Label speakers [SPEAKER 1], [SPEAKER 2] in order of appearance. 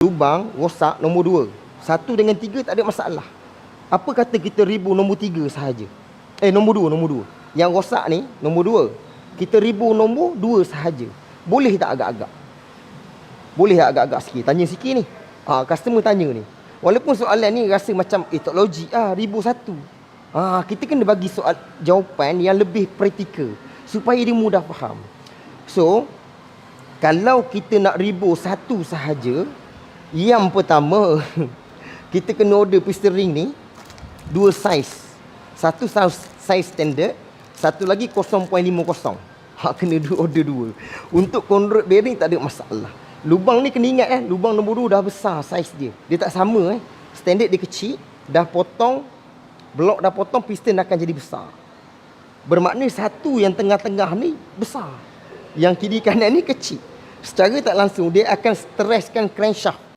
[SPEAKER 1] lubang rosak nombor dua. Satu dengan tiga tak ada masalah. Apa kata kita ribu nombor tiga sahaja? Eh nombor dua, nombor dua. Yang rosak ni nombor dua. Kita ribu nombor dua sahaja. Boleh tak agak-agak? Boleh tak agak-agak sikit? Tanya sikit ni. Ha, customer tanya ni. Walaupun soalan ni rasa macam eh tak logik ah ribu satu. Ha, kita kena bagi soal jawapan yang lebih praktikal supaya dia mudah faham. So, kalau kita nak ribu satu sahaja, yang pertama kita kena order piston ring ni dua saiz. Satu saiz standard, satu lagi 0.50. Ha kena order dua. Untuk convert bearing tak ada masalah. Lubang ni kena ingat kan, lubang nombor dua dah besar saiz dia. Dia tak sama eh. Standard dia kecil, dah potong blok dah potong piston akan jadi besar. Bermakna satu yang tengah-tengah ni besar. Yang kiri kanan ni kecil. Secara tak langsung dia akan streskan crankshaft